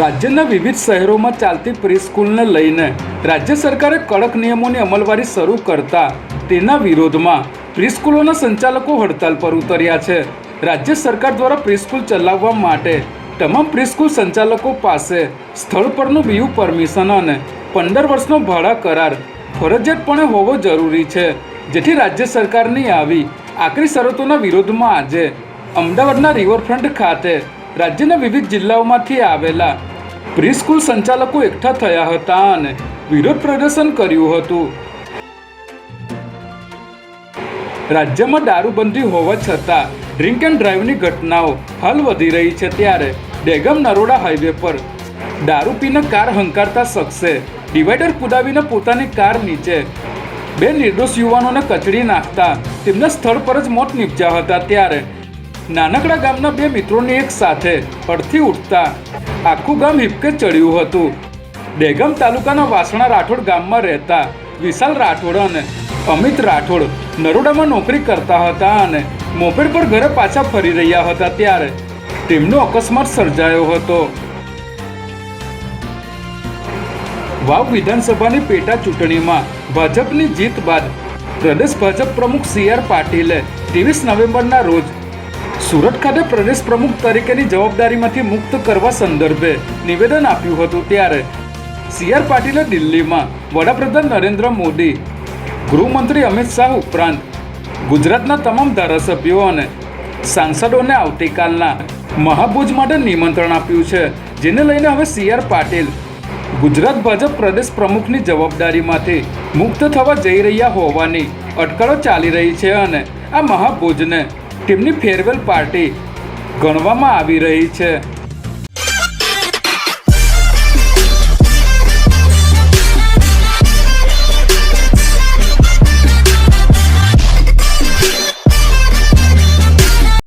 રાજ્યના વિવિધ શહેરોમાં ચાલતી પ્રીસ્કૂલને લઈને રાજ્ય સરકારે કડક નિયમોની અમલવારી શરૂ કરતા તેના વિરોધમાં પ્રીસ્કૂલોના સંચાલકો હડતાલ પર ઉતર્યા છે. રાજ્ય સરકાર દ્વારા પ્રીસ્કૂલ ચલાવવા માટે તમામ પ્રીસ્કૂલ સંચાલકો પાસે સ્થળ પરનું બીયુ પરમિશન અને પંદર વર્ષનો ભાડા કરાર ફરજિયાતપણે હોવો જરૂરી છે. જેથી રાજ્ય સરકારની આવી આકરી શરતોના વિરોધમાં આજે અમદાવાદના રિવરફ્રન્ટ ખાતે રાજ્યના વિવિધ જિલ્લાઓમાંથી આવેલા પ્રીસ્કૂલ સંચાલકો એકઠા થયા હતા અને વિરોધ પ્રદર્શન કર્યું હતું. રાજ્યમાં દારૂબંધી હોવા છતાં ડ્રિંક એન્ડ ડ્રાઈવની ઘટનાઓ હાલ વધી રહી છે ત્યારે ડેગમ નરોડા હાઈવે પર દારૂ પીને કાર હંકારતા શખ્સે ડિવાઈડર કુદાવીને પોતાની કાર નીચે બે નિર્દોષ યુવાનોને કચડી નાખતા તેમના સ્થળ પર જ મોત નીપજ્યા હતા ત્યારે નાનકડા ગામના બે મિત્રોને એક સાથે અડથી ઉઠતા આખું ગામ હિપકે ચડ્યું હતું. ડેગમ તાલુકાના વાસણા રાઠોડ ગામમાં રહેતા વિશાલ રાઠોડ અને અમિત રાઠોડ નરોડામાં નોકરી કરતા હતા અને મોપેડ પર ઘરે પાછા ફરી રહ્યા હતા ત્યારે તેમનો અકસ્માત સર્જાયો હતો. વાવ વિધાનસભાની પેટા ચૂંટણીમાં ભાજપની જીત બાદ પ્રદેશ ભાજપ પ્રમુખ સી આર પાટીલે ત્રેવીસ નવેમ્બરના રોજ સુરત ખાતે પ્રદેશ પ્રમુખ તરીકેની જવાબદારીમાંથી મુક્ત કરવા સંદર્ભે નિવેદન આપ્યું હતું ત્યારે સી આર પાટીલે દિલ્હીમાં વડાપ્રધાન નરેન્દ્ર મોદી, ગૃહમંત્રી અમિત શાહ ઉપરાંત ગુજરાતના તમામ ધારાસભ્યો અને સાંસદોને આવતીકાલના મહાભુજ માટે નિમંત્રણ આપ્યું છે, જેને લઈને હવે સી આર પાટીલ ગુજરાત ભાજપ પ્રદેશ પ્રમુખની જવાબદારીમાંથી મુક્ત થવા જઈ રહ્યા હોવાની અટકળો ચાલી રહી છે અને આ મહાભોજને તેમની ફેરવેલ પાર્ટી ગણવામાં આવી રહી છે.